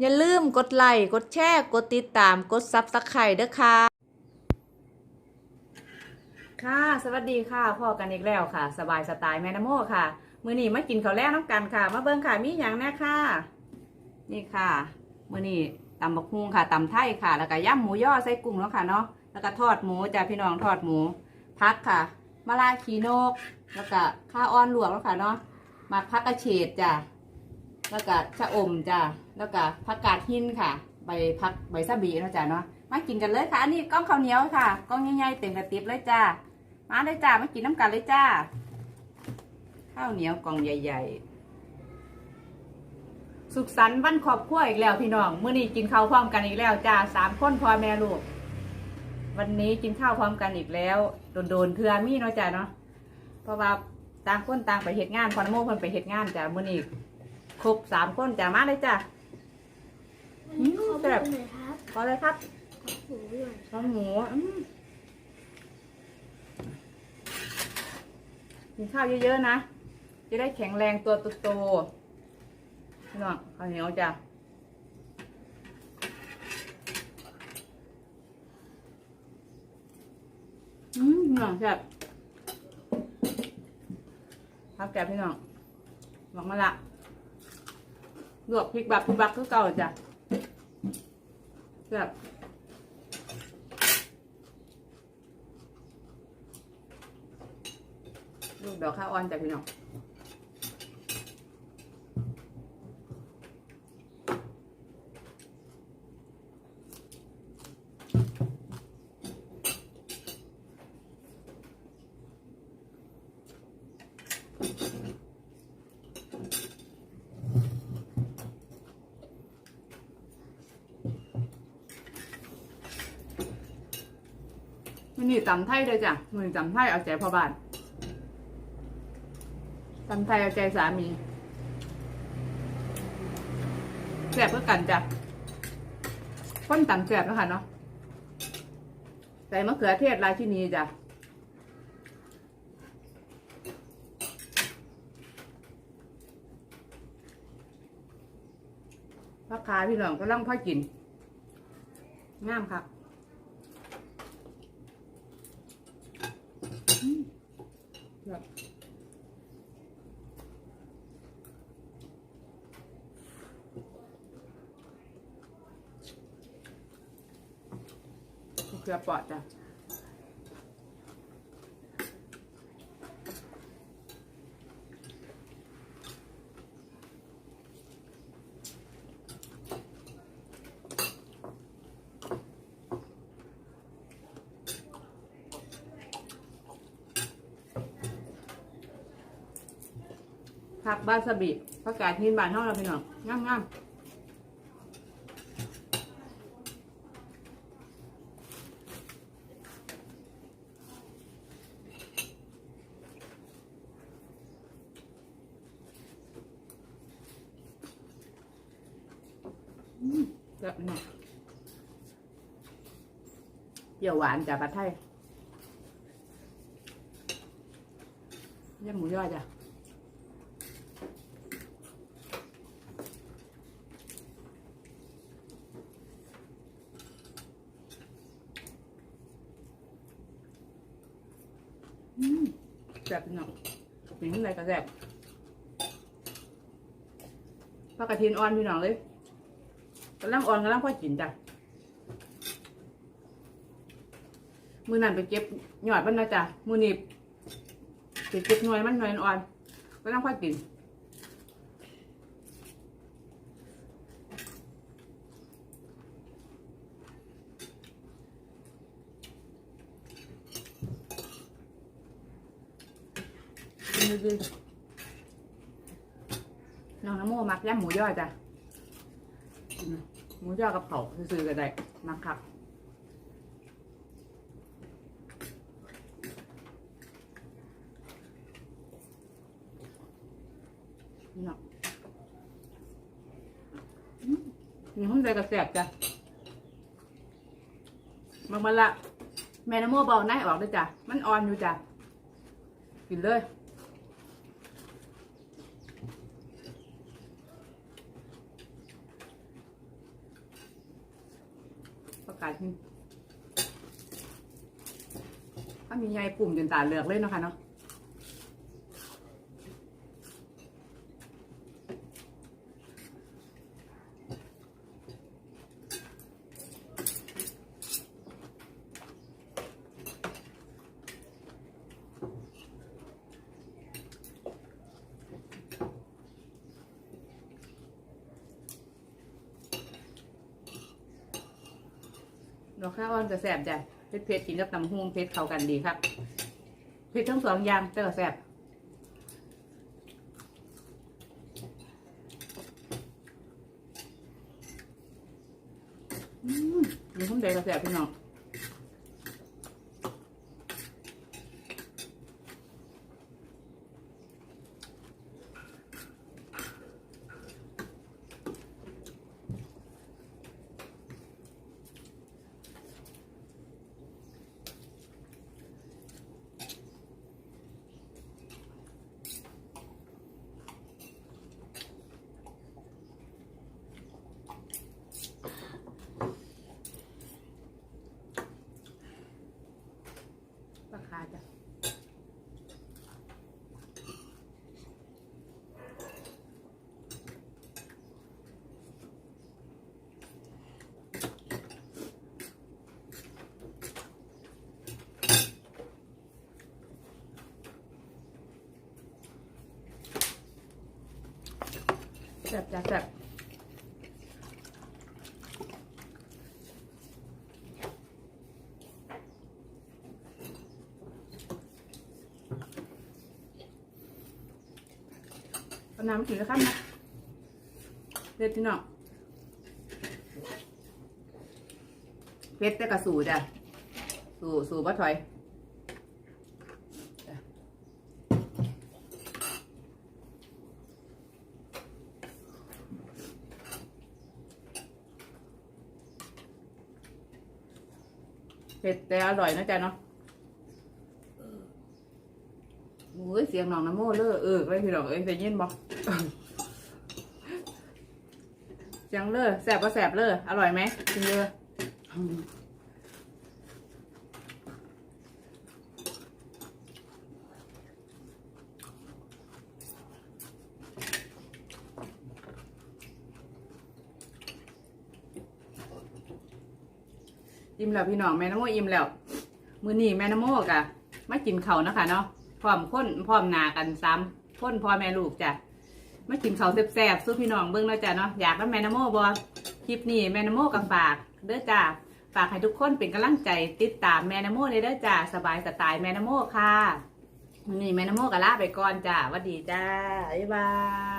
อย่าลืมกดไลค์ กดแชร์ กดติดตาม กดซับสไครต์ด้วยค่ะ ค่ะ สวัสดีค่ะพ่อกันอีกแล้วค่ะ สบายสไตล์แม่นโมค่ะ มือนี้มากินข้าวแลกน้ำกันค่ะ มาเบิ่งค่ะ มีอย่างแน่ค่ะ นี่ค่ะ มือนี้ตำบักฮุงค่ะตำไทยค่ะ แล้วก็ย่ำหมูย่อใส่กุ้งเนาะค่ะเนาะ แล้วก็ทอดหมูจ้ะพี่น้องทอดหมู พักค่ะ มะลาขีโนก แล้วก็ข้าวอ้อนลวกแล้วค่ะเนาะมักพักกระเฉดจ้ะ แล้วก็ชะอมจ้ะแล้วก็ผักกาดหินค่ะ ใบพักใบซาบีเนาะจ้ะเนาะมากินกันเลยค่ะ อันนี้ก้องข้าวเหนียวค่ะก้องใหญ่ๆเต็มกระติบเลยจ้ามาเลยจ้ามากินน้ำกันเลยจ้าข้าวเหนียวกล่องใหญ่ ๆ สุขสันต์วันครอบครัวอีกแล้วพี่น้องเมื่อนี้กินข้าวพร้อมกันอีกแล้วจ้าสามคนพ่อแม่ลูกวันนี้กินข้าวพร้อมกันอีกแล้วโดนๆเทือมี่เนาะจ้าเนาะเพราะว่าต่างคนต่างไปเหตุงานพอนโมเพิ่นไปเหตุงานจ้ามื่อนี้ ครบสามคนจ้ามาเลยจ้าวันนี้ขอแซ่บบอกหน่อยครับขอเลยครับขอหมูหน่อยข้าวหมูอืมกินข้าวเยอะๆนะ จะได้แข็งแรงตัวโตๆพี่น้องข้าวเหนียวจ้ะอืมพี่น้องแซ่บพักแกบพี่น้องหมักมะละ ลวกพริกบักพริกบักคือเก่าจ้ะแบบลูกดอกข้าวอ่อนจ้ะพี่น้อง นนี่ตำไทยเลยจ้ะมือตำไทยเอาใจพ่อบ้านตำไทยเอาใจสามีแสบเพื่อกันจ้ะคนตำแสบแล้วค่ะเนาะใส่มะเขือเทศราชินีจ้ะราคาพี่น้องก็ล่องพ่อกินงามครับอืม แบบเกลือปอดจ้ะ ผักบาสบิผักกาดหินบานเท่าเราพี่น้องงามงามๆอืมเจ้าพี่น้องเปรี้ยวหวานจากผัดไทยเยำหมูยอจ้ะ แซ่บเนาะเป็นอะไรก็แซ่บผักกระเทียมอ่อนพี่น้องเลยกำลังอ่อนกำลังพอกินจ้ะมือนั่นไปเก็บหยอดมันนะจ้ะมือนีบไปเก็บหน่วยมันหน่วยอ่อนกำลังพอกิน ดีๆน้องน้ำโมมักย่ำหมูยอจ้ะกินนะหมูยอกับเผาซื้อๆก็ได้มักครับนี่เนาะอืมมีห้องใจกระแสบจ้ะมักมาละแม่น้ำโมเบาหน้าให้ออกด้วยจ้ะ มันอ่อนอยู่จ้ะ กินเลย ประกาศหินถ้ามีใยปุ่มจนตาเหลือกเลยเนาะค่ะเนาะ อกข้าวอ่อนจะแสบจ้ะเผ็ดเผ็ดกินกับน้ำฮวงเผ็ดเข้ากันดีครับเผ็ดทั้งสองอย่างแต่ก็แสบอืมมีข้าวเดยก็แสบพี่น้องปลาคาจ้ะ แสบจ้ะแสบเอาน้ำมากินแล้วครับนะเด็ดพี่น้องเพชรแต่กระสูจ้ะ สู่สู่บ่ถอย ผ็ดแต่อร่อยนะจ๊ะเนาะโอ้ยเสียงน้องน้ำโม่เลอเออเลยพี่น้องเอ้ยได้ยินบอกเสียงเลอแสบก็แสบเลออร่อยไหมกินเลอ อิ่มแล้วพี่น้องแม่น้ำโมอิ่มแล้ว มื้อนี้แม่น้ำโมกะมากินเขานะคะเนาะพร้อมคนพร้อมหนากันซ้ำคนพ่อแม่ลูกจ้ะมากินเขาแซ่บๆสู้พี่น้องเบิ่งเนาะจ้ะเนาะอยากแล้วแม่น้ำโมบ่คลิปนี้แม่น้ำโมกับฝากเด้อจ้าฝากให้ทุกคนเป็นกำลังใจติดตามแม่น้ำโมเลยเด้อจ้าสบายสไตล์แม่น้ำโมค่ะมือนี้แม่น้ำโมก็ลาไปก่อนจ้าหวัสดีจ้าบ๊ายบาย